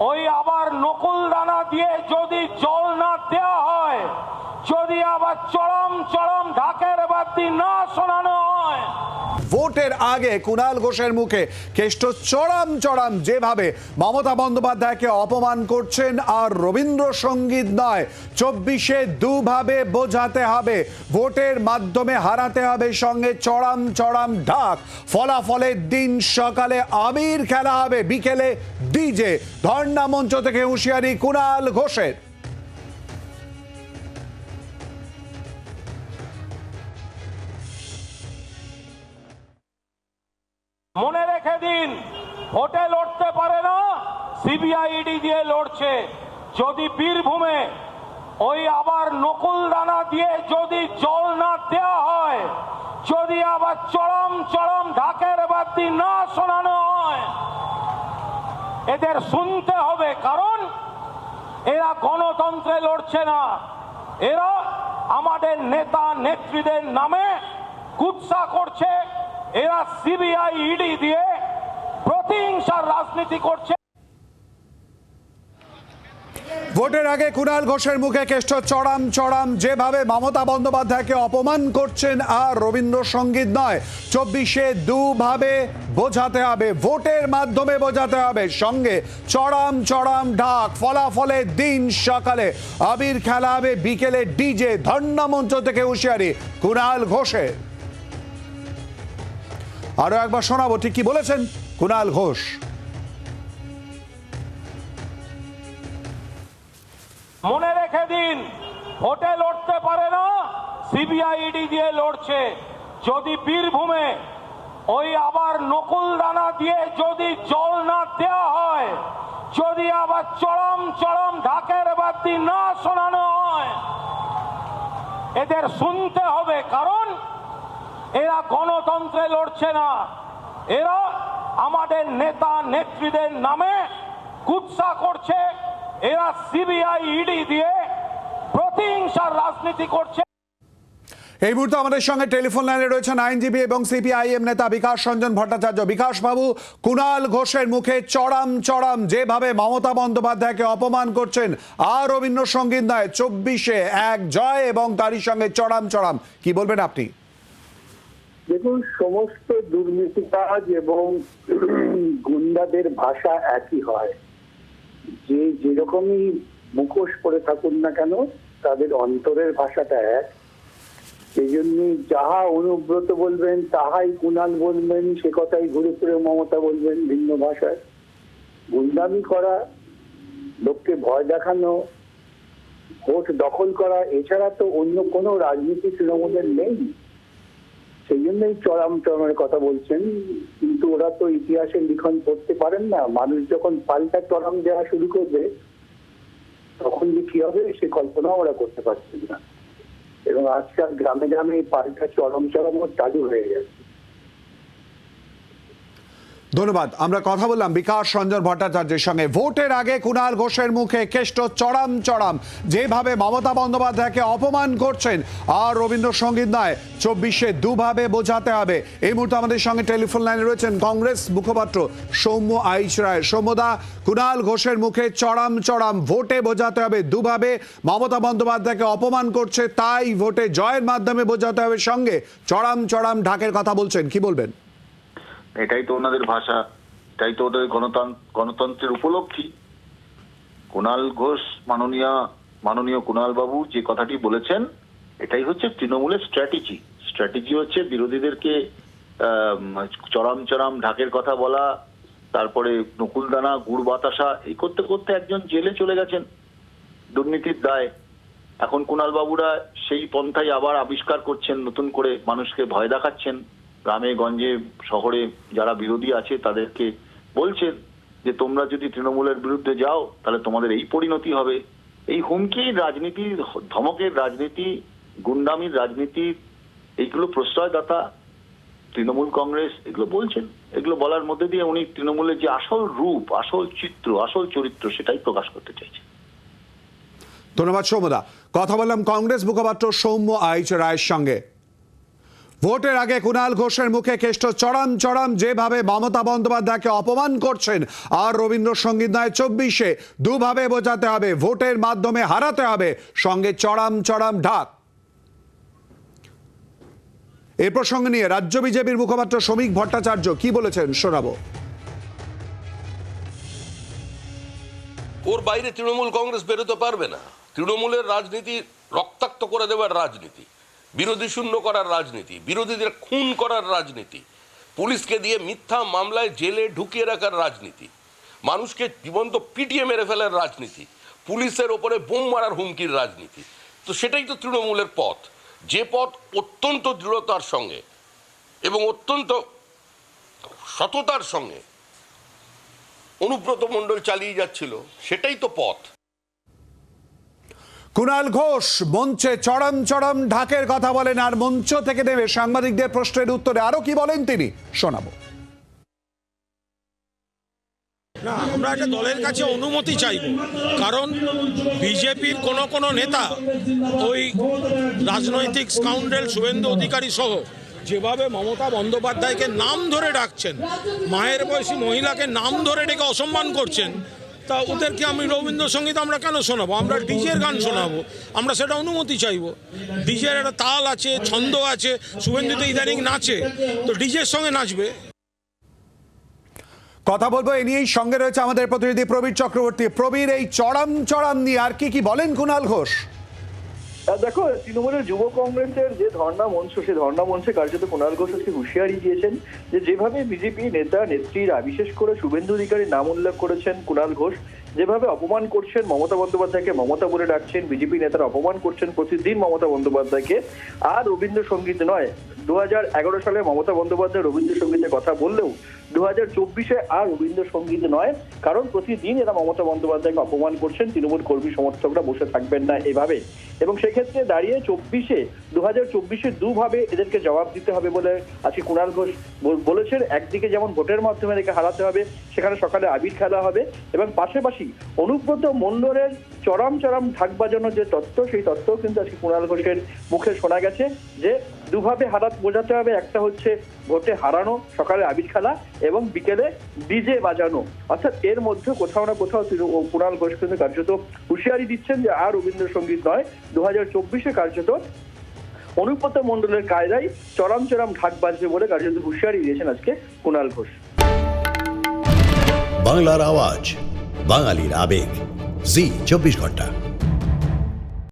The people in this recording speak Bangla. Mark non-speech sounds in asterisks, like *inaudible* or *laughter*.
ওই আবার নকুল দানা দিয়ে যদি জল না দেওয়া হয় যদি আবার চরম চরম ঢাকের বাদ্যি না শোনানো ভোটের আগে কুণাল ঘোষের মুখে কেষ্ট চড়াম চড়াম যেভাবে মমতা বন্দ্যোপাধ্যায়কে অপমান করছেন আর রবীন্দ্রসঙ্গীত নয়, চব্বিশে দুভাবে বোঝাতে হবে, ভোটের মাধ্যমে হারাতে হবে সঙ্গে চড়াম চড়াম ঢাক। ফলাফলের দিন সকালে আবির খেলা হবে, বিকেলে ডিজে। ধর্ণা মঞ্চ থেকে হুঁশিয়ারি কুণাল ঘোষের। ভোটে লড়তে পারে না, সিবিআইডি দিয়ে লড়ছে। যদি বীরভূমে ওই আবার নকুল দানা দিয়ে যদি জল না দেওয়া হয়, যদি আবার চরম চরম ঢাকের বাদ্যি না শোনানো হয়, এদের শুনতে হবে, কারণ এরা গণতন্ত্রে লড়ছে না। এরা আমাদের নেতা নেত্রীদের নামে কুৎসা করছে। এরা সিবিআই ইডি দিয়ে প্রতিহিংসার রাজনীতি করছে। ভোটের আগে কুণাল ঘোষের মুখে কেষ্ট চড়াম চড়াম, যেভাবে মমতা বন্দ্যোপাধ্যায়কে অপমান করছেন আর রবীন্দ্রসঙ্গীত নয়, চব্বিশে দুভাবে বোঝাতে হবে, ভোটের মাধ্যমে বোঝাতে হবে, সঙ্গে চড়াম চড়াম ঢাক ফলাফলের দিন সকালে আবির খেলা হবে বিকেলে ডিজে, ধর্ণা মঞ্চ থেকে হুঁশিয়ারি কুণাল ঘোষের। আরও একবার শোনাবো, ঠিক কি বলেছেন? কুণাল ঘোষ মনে রেখে দিন, ভোটে লড়তে পারে না সিবিআইডি দিয়ে লড়ছে। যদি বীরভূমে ওই আবার নকুল দানা দিয়ে যদি জল না দেওয়া হয়, যদি আবার চরম চরম ঢাকের বাদ্যি না শোনানো হয়, এদের শুনতে হবে, কারণ এরা গণতন্ত্রে লড়ছে না। এরা আমাদের নেতা নেত্রীদের নামে কুৎসা করছে, এরা সিবিআই ইডি দিয়ে প্রতিহিংসার রাজনীতি করছে। এই মুহূর্তে আমাদের সঙ্গে টেলিফোন লাইনে রয়েছেন আইনজীবী এবং সিপিআইএম নেতা বিকাশ রঞ্জন ভট্টাচার্য। বিকাশ বাবু, কুণাল ঘোষের মুখে চড়াম চড়াম, যেভাবে মমতা বন্দ্যোপাধ্যায়কে অপমান করছেন, আর রবীন্দ্রসঙ্গীত নয়, চব্বিশে এক জয় এবং তারই সঙ্গে চড়াম চড়াম। কি বলবেন আপনি? দেখুন, সমস্ত দুর্নীতি কাজ এবং *clears throat* গুন্ডাদের ভাষা একই হয়। যে যেরকমই মুখোশ পরে থাকুন না কেন, তাদের অন্তরের ভাষাটা এক। সেই জন্য যাহা অনুব্রত বলবেন, তাহাই কুণাল বলবেন, সে কথাই ঘুরে ফিরে মমতা বলবেন ভিন্ন ভাষায়। গুন্ডামি করা, লোককে ভয় দেখানো, ভোট দখল করা, এছাড়া তো অন্য কোনো রাজনীতি তৃণমূলের নেই। সেই জন্যই চরম চরমের কথা বলছেন। কিন্তু ওরা তো ইতিহাসের লিখন করতে পারেন না। মানুষ যখন পাল্টা চরম দেওয়া শুরু করবে, তখন যে কি হবে সে কল্পনা ওরা করতে পারছেন না। এবং আজকাল গ্রামে গ্রামে পাল্টা চরম চরমও চালু হয়ে গেছে। ধন্যবাদ। আমরা কথা বললাম বিকাশ রঞ্জন ভট্টাচার্যের সঙ্গে। ভোটের আগে কুণাল ঘোষের মুখে কেষ্ট চড়াম চড়াম। যেভাবে মমতা বন্দ্যোপাধ্যায়কে অপমান করছেন, আর রবীন্দ্রসঙ্গীত নয়, চব্বিশে দুভাবে বোঝাতে হবে। এই মুহূর্তে আমাদের সঙ্গে টেলিফোন লাইনে রয়েছেন কংগ্রেস মুখপাত্র সৌম্য আইচ রায়। সৌম্যদা কুণাল ঘোষের মুখে চড়াম চড়াম, ভোটে বোঝাতে হবে দুভাবে। মমতা বন্দ্যোপাধ্যায়কে অপমান করছে, তাই ভোটে জয়ের মাধ্যমে বোঝাতে হবে সঙ্গে। চড়াম চড়াম, ঢাকের কথা বলছেন, কি বলবেন? এটাই তো ওনাদের ভাষা, এটাই তো ওদের গণতন্ত্র গণতন্ত্রের উপলব্ধি কুণাল ঘোষ, মাননীয় মাননীয় কুণাল বাবু যে কথাটি বলেছেন, এটাই হচ্ছে তৃণমূলের স্ট্র্যাটেজি। স্ট্র্যাটেজি হচ্ছে বিরোধীদেরকে চরম চরম ঢাকের কথা বলা, তারপরে নকুলদানা, গুড় বাতাসা, এই করতে করতে একজন জেলে চলে গেছেন দুর্নীতির দায়। এখন কুণাল বাবুরা সেই পন্থাই আবার আবিষ্কার করছেন, নতুন করে মানুষকে ভয় দেখাচ্ছেন। গ্রামে, গঞ্জে, শহরে যারা বিরোধী আছে তাদেরকে বলছেন যে তোমরা যদি তৃণমূলের বিরুদ্ধে যাও, তাহলে তোমাদের এই পরিণতি হবে। এই হুমকির রাজনীতি, ধমকের রাজনীতি, গুন্ডামির রাজনীতি এইগুলো প্রশ্রয়দাতা তৃণমূল কংগ্রেস, এগুলো বলছেন। এগুলো বলার মধ্যে দিয়ে উনি তৃণমূলের যে আসল রূপ, আসল চিত্র, আসল চরিত্র, সেটাই প্রকাশ করতে চাইছেন। ধন্যবাদ, সৌম্যদা। কথা বললাম কংগ্রেস মুখপাত্র সৌম্য আইচ রায়ের সঙ্গে। ভোটের আগে কুণাল ঘোষের মুখে কেষ্ট চড়াম চড়াম যেভাবে মমতা বন্দ্যোপাধ্যায়কে অপমান করছেন আর রবীন্দ্রসঙ্গীত নয়, চব্বিশে দুভাবে বোঝাতে হবে, ভোটের মাধ্যমে হারাতে হবে, সঙ্গে চড়াম চড়াম, ঢাক। এ প্রসঙ্গে নিয়ে রাজ্য বিজেপির মুখপাত্র শ্রমিক ভট্টাচার্য কি বলেছেন শোনাবো। ওর বাইরে তৃণমূল কংগ্রেস বেরোতে পারবে না। তৃণমূলের রাজনীতি রক্তাক্ত করে দেওয়ার রাজনীতি। বিরোধী শূন্য করার রাজনীতি, বিরোধীদের খুন করার রাজনীতি, পুলিশকে দিয়ে মিথ্যা মামলায় জেলে ঢুকিয়ে রাখার রাজনীতি, মানুষকে জীবন্ত পিটিয়ে মেরে ফেলার রাজনীতি, পুলিশের ওপরে বোম মারার হুমকির রাজনীতি। তো সেটাই তো তৃণমূলের পথ। যে পথ অত্যন্ত দৃঢ়তার সঙ্গে এবং অত্যন্ত সততার সঙ্গে অনুব্রত মণ্ডল চালিয়ে যাচ্ছিল, সেটাই তো পথ। কুণাল ঘোষ, মঞ্চে চড়াম চড়াম ঢাকের কথা বলেন আর মঞ্চ থেকে নেমে সাংবাদিকদের প্রশ্নের উত্তরে আরও কি বলেন তিনি, শোনাবো। না, আমরা একটা দলের কাছে অনুমতি চাইব। কারণ বিজেপির কোনো কোনো নেতা ওই রাজনৈতিক স্কাউন্ডেল শুভেন্দু অধিকারী সহ যেভাবে মমতা বন্দ্যোপাধ্যায়কে নাম ধরে ডাকছেন, মায়ের বয়সী মহিলাকে নাম ধরে ডেকে অসম্মান করছেন তা ওদেরকে আমি রবীন্দ্রসঙ্গীত আমরা কেন শোনাবো? আমরা ডিজের গান শোনাবো। আমরা সেটা অনুমতি চাইব। ডিজের একটা তাল আছে, ছন্দ আছে শুভেন্দু তো ইদানিং নাচে। তো ডিজের সঙ্গে নাচবে। কথা বলব, এ নিয়েই সঙ্গে রয়েছে আমাদের প্রতিনিধি প্রবীর চক্রবর্তী। প্রবীর, এই চড়াম চড়াম নিয়ে আর কি কি বলেন কুণাল ঘোষ? দেখো, তৃণমূলের যুব কংগ্রেসের যে ধর্ণা মঞ্চ সে ধর্ণা মঞ্চে কার্যত কুণাল ঘোষ আজকে হুঁশিয়ারি দিয়েছেন যে যেভাবে বিজেপি নেতা, নেত্রীরা, বিশেষ করে শুভেন্দু অধিকারীর নাম উল্লেখ করেছেন কুণাল ঘোষ, যেভাবে অপমান করছেন মমতা বন্দ্যোপাধ্যায়কে মমতা বলে ডাকছেন, বিজেপি নেতারা অপমান করছেন প্রতিদিন মমতা বন্দ্যোপাধ্যায়কে। আর রবীন্দ্রসঙ্গীত নয় দু সালে মমতা বন্দ্যোপাধ্যায় রবীন্দ্রসঙ্গীতের কথা বললেও দু হাজার চব্বিশে আর রবীন্দ্রসঙ্গীত নয়। কারণ প্রতিদিন এরা মমতা বন্দ্যোপাধ্যায়কে অপমান করছেন, তৃণমূল কর্মী সমর্থকরা বসে থাকবেন না এভাবে। এবং সেক্ষেত্রে দাঁড়িয়ে চব্বিশে দু হাজার চব্বিশে দুভাবে এদেরকে জবাব দিতে হবে বলে আজকে কুণাল ঘোষ বলেছেন। একদিকে যেমন ভোটের মাধ্যমে এদেরকে হারাতে হবে, সেখানে সকালে আবির খেলা হবে। এবং পাশাপাশি অনুব্রত মণ্ডলের চরম চরম ঢাক বাজানোর যে তত্ত্ব, সেই তত্ত্ব কিন্তু আজকে কুণাল ঘোষের মুখে শোনা গেছে যে দুভাবে হারাত বোঝাতে হবে, একটা হচ্ছে ভোটে হারানো, সকালে আবির খেলা এবং বিকেলে ডিজে বাজানো। অর্থাৎ এর মধ্যে কোথাও না কোথাও কুণাল ঘোষ কিন্তু কার্যত হুঁশিয়ারি দিচ্ছেন যে, আর রবীন্দ্রসঙ্গীত নয় দু হাজার চব্বিশে কার্যত অনুব্রত মণ্ডলের কায়দায় চরম চরম ঢাক বাজবে বলে কার্যত হুঁশিয়ারি দিয়েছেন আজকে কুণাল ঘোষ। বাংলার আওয়াজ, বাঙালির আবেগ। জি চব্বিশ ঘণ্টা।